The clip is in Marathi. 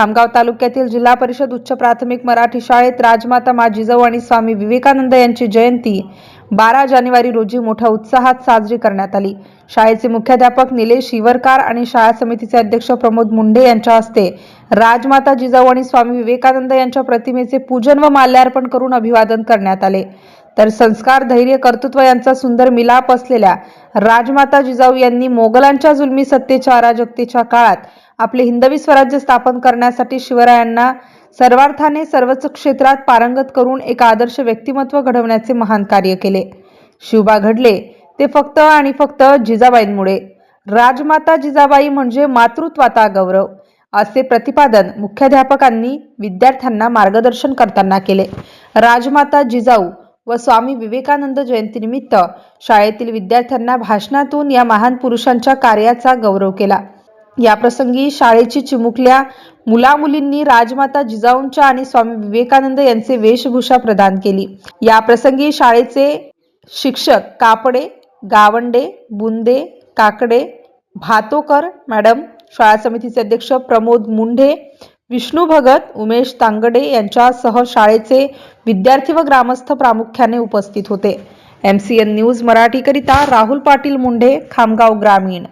खामगाव तालुक्यातील जिल्हा परिषद उच्च प्राथमिक मराठी शाळेत राजमाता मा जिजाऊ आणि स्वामी विवेकानंद यांची जयंती बारा जानेवारी रोजी मोठ्या उत्साहात साजरी करण्यात आली. शाळेचे मुख्याध्यापक निलेश शिवरकार आणि शाळा समितीचे अध्यक्ष प्रमोद मुंडे यांच्या हस्ते राजमाता जिजाऊ आणि स्वामी विवेकानंद यांच्या प्रतिमेचे पूजन व माल्यार्पण करून अभिवादन करण्यात आले. तर संस्कार धैर्य कर्तृत्व यांचा सुंदर मिलाप असलेल्या राजमाता जिजाऊ यांनी मोगलांच्या जुलमी सत्तेच्या अराजकतेच्या काळात आपले हिंदवी स्वराज्य स्थापन करण्यासाठी शिवरायांना सर्वार्थाने सर्वच क्षेत्रात पारंगत करून एक आदर्श व्यक्तिमत्व घडवण्याचे महान कार्य केले. शिवबा घडले ते फक्त आणि फक्त जिजाबाईंमुळे. राजमाता जिजाबाई म्हणजे मातृत्वाचा गौरव असे प्रतिपादन मुख्याध्यापकांनी विद्यार्थ्यांना मार्गदर्शन करताना केले. राजमाता जिजाऊ व स्वामी विवेकानंद जयंतीनिमित्त शाळेतील विद्यार्थ्यांना भाषणातून या महान पुरुषांच्या कार्याचा गौरव केला. याप्रसंगी शाळेची चिमुकल्या मुलामुलींनी राजमाता जिजाऊंच्या आणि स्वामी विवेकानंद यांचे वेशभूषा प्रदान केली. याप्रसंगी शाळेचे शिक्षक कापडे गावंडे बुंदे काकडे भातोकर मॅडम शाळा समितीचे अध्यक्ष प्रमोद मुंढे विष्णू भगत उमेश तांगडे यांच्यासह शाळेचे विद्यार्थी व ग्रामस्थ प्रामुख्याने उपस्थित होते. एम सी एन न्यूज मराठीकरिता राहुल पाटील मुंढे खामगाव ग्रामीण.